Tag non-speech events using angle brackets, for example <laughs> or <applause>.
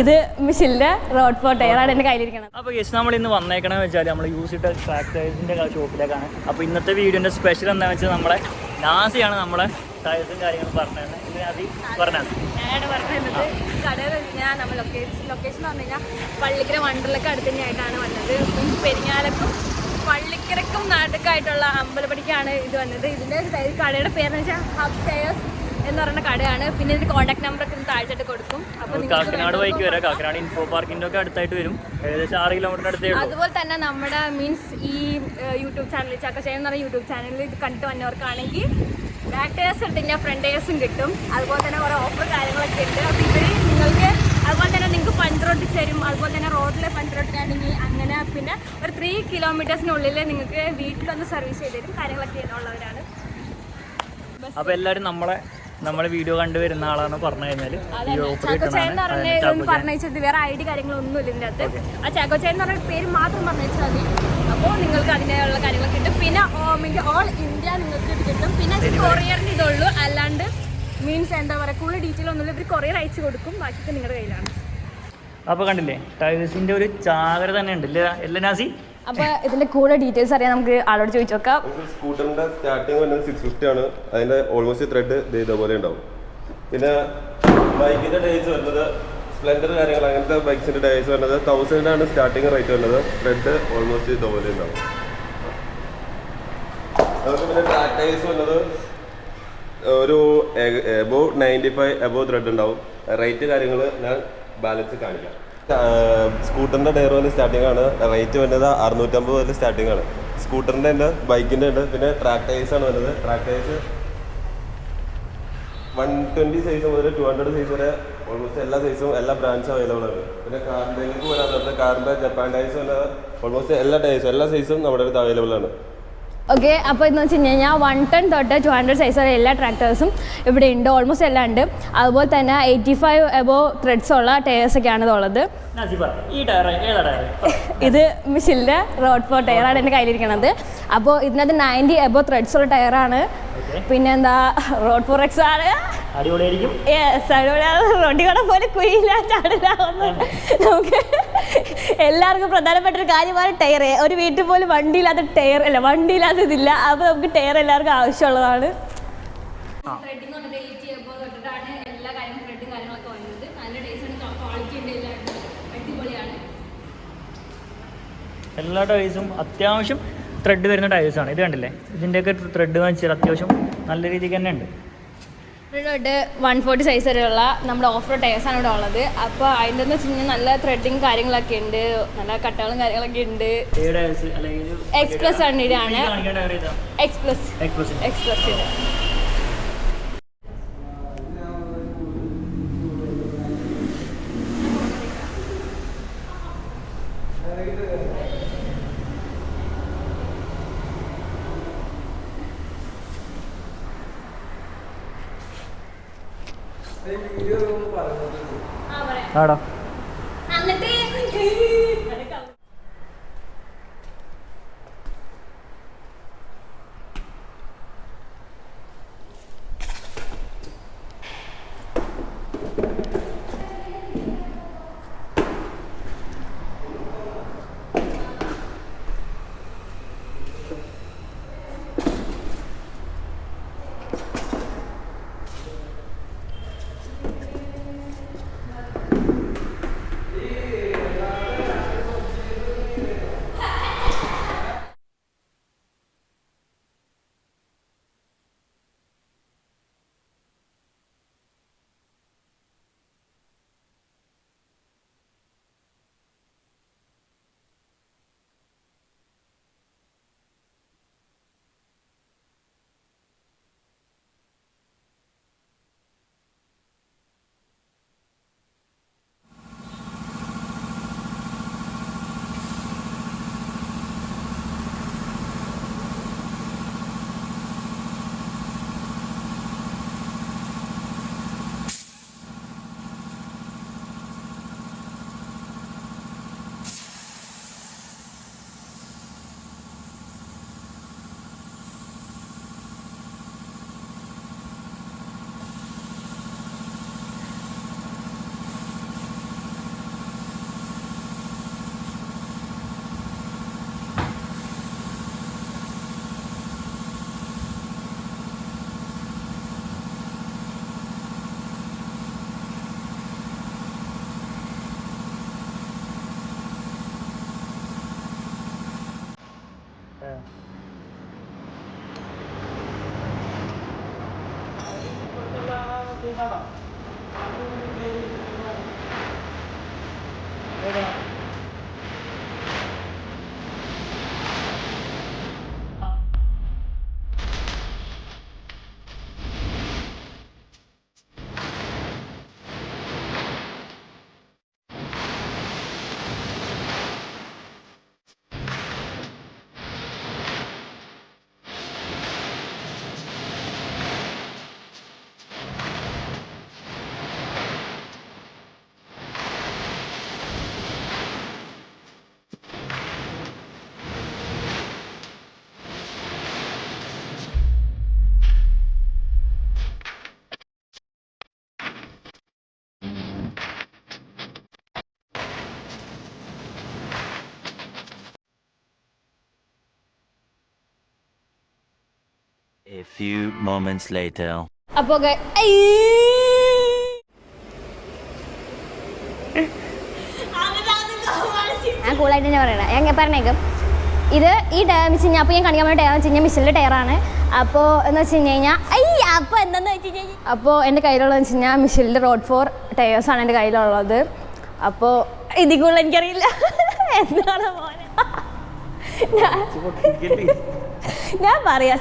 ഇത് മിഷിലിന്റെ road four ടയറാണ് എന്റെ കയ്യിലിരിക്കുന്നത് അപ്പൊ യെസ് നമ്മൾ ഇന്ന് വന്നേക്കണെന്ന് വെച്ചാൽ നമ്മൾ യൂസ് ഇട്ട ട്രാക്ക് ടയർസിന്റെ ഷോപ്പിലേക്കാണ് അപ്പൊ ഇന്നത്തെ വീഡിയോന്റെ സ്പെഷ്യൽ എന്താണെന്ന് വെച്ചാൽ നമ്മളെ നാസിയാണ് നമ്മളെ ടയർസും കാര്യങ്ങളും പറഞ്ഞത് കഴിഞ്ഞാൽ നമ്മൾ ലൊക്കേഷൻ ലൊക്കേഷൻ എന്ന് പറഞ്ഞു കഴിഞ്ഞാൽ പള്ളിക്കര വണ്ടറിലൊക്കെ അടുത്ത് തന്നെയായിട്ടാണ് വന്നത്. മീൻസ് പെരിങ്ങാലക്കും പള്ളിക്കരക്കും നാട്ടൊക്കെയായിട്ടുള്ള അമ്പലപ്പടിക്കാണ് ഇത് വന്നത്. ഇതിന്റെ കടയുടെ പേരെന്ന് വെച്ചാൽ ഹബ് ടയേഴ്സ് എന്ന് പറയുന്ന കടയാണ്. പിന്നെ ഇതിന്റെ കോൺടാക്ട് നമ്പർ ഒക്കെ താഴ്ത്തിട്ട് കൊടുക്കും. അപ്പോൾ കാക്കനാട് വഴിക്ക് വരാം. കാക്കനാട് ഇൻഫോ പാർക്കിന്റെ ഒക്കെ അടുത്തായിട്ട് വരും. ഏകദേശം ആറ് കിലോമീറ്റർ അടുത്തേ അതുപോലെ തന്നെ നമ്മുടെ മീൻസ് ഈ യൂട്യൂബ് ചാനൽ ചക്കച്ചേൻ എന്ന് പറയുന്ന യൂട്യൂബ് ചാനലിൽ ഇത് കണ്ടിട്ട് വന്നവർക്കാണെങ്കിൽ ബാക്ക് ഉണ്ട് ഞാൻ ഫ്രണ്ടേഴ്സും കിട്ടും. അതുപോലെ തന്നെ കുറേ ഓഫർ കാര്യങ്ങളൊക്കെ ഉണ്ട്. അപ്പോൾ ഇവർ നിങ്ങൾക്ക് അതുപോലെ തന്നെ നിങ്ങൾക്ക് പഞ്ചർ ഒട്ടിച്ച് തരും. അതുപോലെ തന്നെ റോഡിലെ പഞ്ചർ ഒട്ടിക്കാണെങ്കിൽ അങ്ങനെ പിന്നെ ഒരു ത്രീ കിലോമീറ്റേഴ്സിനുള്ളിൽ നിങ്ങൾക്ക് വീട്ടിൽ വന്ന് സർവീസ് ചെയ്ത് തരും. കാര്യങ്ങളൊക്കെ ഉള്ളവരാണ്. അപ്പോൾ എല്ലാവരും നമ്മളെ നമ്മളെ വീഡിയോ കണ്ടു വരുന്ന ആളാണ് പറഞ്ഞു കഴിഞ്ഞാൽ വേറെ ഐ ഡി കാര്യങ്ങളൊന്നും ഇല്ല ഇതിന്റെ അകത്ത്. ആ ചാക്കോച്ചൻ എന്ന് പറഞ്ഞ പേര് മാത്രം പറഞ്ഞു വെച്ചാൽ മതി. അപ്പോൾ നിങ്ങൾക്ക് അതിനുള്ള കാര്യങ്ങൾ കിട്ടും. പിന്നെ മീൻസ് ഓൾ ഇന്ത്യ നിങ്ങൾക്ക് ഇത് കിട്ടും. പിന്നെ കൊറിയറിന് ഇതുള്ളൂ. അല്ലാണ്ട് മീൻസ് എന്താ പറയുക കൂടുതൽ ഡീറ്റെയിൽ ഒന്നുമില്ല. ഇവർ കൊറിയർ അയച്ചു കൊടുക്കും. ബാക്കിയൊക്കെ നിങ്ങളുടെ കയ്യിലാണ്. അപ്പോൾ കണ്ടില്ലേ ടൈസിന്റെ ഒരു ചാകര തന്നെ ഉണ്ട് ഇല്ല നാസി? അപ്പോൾ ഇതിന്റെ കൂടെ ഡീറ്റെയിൽസ് അറിയാൻ നമുക്ക് ആളോട് ചോദിച്ചു നോക്കാം. സ്കൂട്ടറിന്റെ സ്റ്റാർട്ടിംഗ് വരുന്നത് സിക്സ് ഫിഫ്റ്റി ആണ്. അതിന്റെ ഓൾമോസ്റ്റ് ത്രെഡ് ഇതേപോലെ ഉണ്ടാവും. പിന്നെ ബൈക്കിന്റെ ഡേയ്സ് വരുന്നത് സ്പ്ലെൻഡർ കാര്യങ്ങൾ അങ്ങനത്തെ ബൈക്സിന്റെ ഡേയ്സ് വരുന്നത് ആണ് സ്റ്റാർട്ടിങ് റേറ്റ് വരുന്നത്. ത്രെഡ് ഓൾമോസ്റ്റ് ഇതേപോലെ ഉണ്ടാവും. ഒരു above ninety five above thread ഉണ്ടാവും. റേറ്റ് കാര്യങ്ങൾ ഞാൻ ബാലൻസ് കാണിക്കാം. സ്കൂട്ടറിന്റെ ടയർ വന്ന് സ്റ്റാർട്ടിംഗ് ആണ്. റേറ്റ് വരുന്നത് അറുന്നൂറ്റമ്പത് മുതൽ സ്റ്റാർട്ടിംഗ് ആണ്. സ്കൂട്ടറിന്റെ ഉണ്ട് ബൈക്കിന്റെ ഉണ്ട് പിന്നെ ട്രാക്ക് ടൈസ് ആണ് വരുന്നത് track tyres one twenty size മുതൽ ടു ഹൺഡ്രഡ് സൈസ് വരെ ഓൾമോസ്റ്റ് എല്ലാ സൈസും എല്ലാ ബ്രാൻഡ്സും അവൈലബിൾ ആണ്. പിന്നെ കാറിലേക്ക് വരാത്തത് കാറിന്റെ ജപ്പാൻ ടൈസ് വരുന്നത് ഓൾമോസ്റ്റ് എല്ലാ ടൈസും എല്ലാ സൈസും നമ്മുടെ അടുത്ത് അവൈലബിൾ ആണ്. ഓക്കെ അപ്പോൾ എന്ന് വെച്ച് കഴിഞ്ഞാൽ വൺ ടൺ തൊട്ട് ടു ഹൺഡ്രഡ് സൈസ് വരെ എല്ലാ ട്രാക്ടേഴ്സും ഇവിടെ ഉണ്ട്. ഓൾമോസ്റ്റ് എല്ലാം ഉണ്ട്. അതുപോലെ തന്നെ എയ്റ്റി ഫൈവ് എബോ ത്രെഡ്സ് ഉള്ള ടയേഴ്സൊക്കെയാണ് ഇതുള്ളത്. ഉള്ളത് ഇത് മിഷിലിന്റെ റോഡ് ഫോർ ടയറാണ് എന്റെ കയ്യിലിരിക്കണത്. അപ്പോൾ ഇതിനകത്ത് നയന്റി എബോ ത്രെഡ്സ് ഉള്ള ടയറാണ് പിന്നെന്താ റോഡ് ഫോർ എക്സ് ആണ്. അടിപൊളിയായിരിക്കും. റോഡിൽ കൂടെ പോലെ കുയില്ല ചാടില്ല നമുക്ക് എല്ലാവർക്കും പ്രധാനപ്പെട്ട ഒരു കാര്യമാണ് ടയർ. ഒരു വീട്ടിൽ പോലും വണ്ടിയില്ലാത്ത ടയർ അല്ല വണ്ടിയില്ലാത്ത ഇതില്ല അപ്പോൾ നമുക്ക് ടയർ എല്ലാവർക്കും ആവശ്യമുള്ളതാണ്. എല്ലാ ടയേഴ്സും അത്യാവശ്യം ത്രെഡ് വരുന്ന ടയേഴ്സാണ് ഇത് കണ്ടില്ലേ? ഇതിന്റെയൊക്കെ ത്രെഡ് വെച്ചാൽ അത്യാവശ്യം നല്ല രീതിക്ക് തന്നെ ഉണ്ട്. ഇവിടെ തൊട്ട് വൺ ഫോർട്ടി സൈസ് വരെയുള്ള നമ്മുടെ ഓഫ് റോഡ് ടയേഴ്സാണ് ഇവിടെ ഉള്ളത്. അപ്പോൾ അതിന്റെ എന്ന് വെച്ച് കഴിഞ്ഞാൽ നല്ല ത്രെഡിങ് കാര്യങ്ങളൊക്കെ ഉണ്ട്. നല്ല കട്ടകളും കാര്യങ്ങളൊക്കെ ഉണ്ട്. എക്സ്പ്രസ് ടയേഴ്സ് ആണ് എക്സ്പ്രസ് വണ്ടിയിലാണ് കാണിക്കേണ്ട ടയർ ഏതാ എക്സ്പ്രസ് എക്സ്പ്രസ് എക്സ്പ്രസ് ആടാ A few moments later. അപ്പോൾ ഞാൻ കൂളായിട്ട് തന്നെ പറയണം. ഞാൻ പറഞ്ഞേക്കും. ഇത് ഈ ടയർ വെച്ച് കഴിഞ്ഞാൽ അപ്പോൾ ഞാൻ കാണിക്കാൻ വേണ്ടി ടയർ വെച്ച് കഴിഞ്ഞാൽ ടയറാണ് അപ്പോൾ എന്ന് വെച്ച് കഴിഞ്ഞ് കഴിഞ്ഞാൽ ഐ അപ്പോൾ എന്താണെന്ന് വെച്ച് കഴിഞ്ഞാൽ അപ്പോൾ എന്റെ കയ്യിലുള്ളതെന്ന് വെച്ച് കഴിഞ്ഞാൽ മിഷലിന്റെ റോഡ് ഫോർ ടയേഴ്സാണ് എന്റെ കയ്യിലുള്ളത്. അപ്പോൾ ഇതിൽ കൂടുതൽ എനിക്കറിയില്ല. <laughs> എന്താണ് മോനെ? <laughs> ഞാൻ- ഞാൻ പറയാം.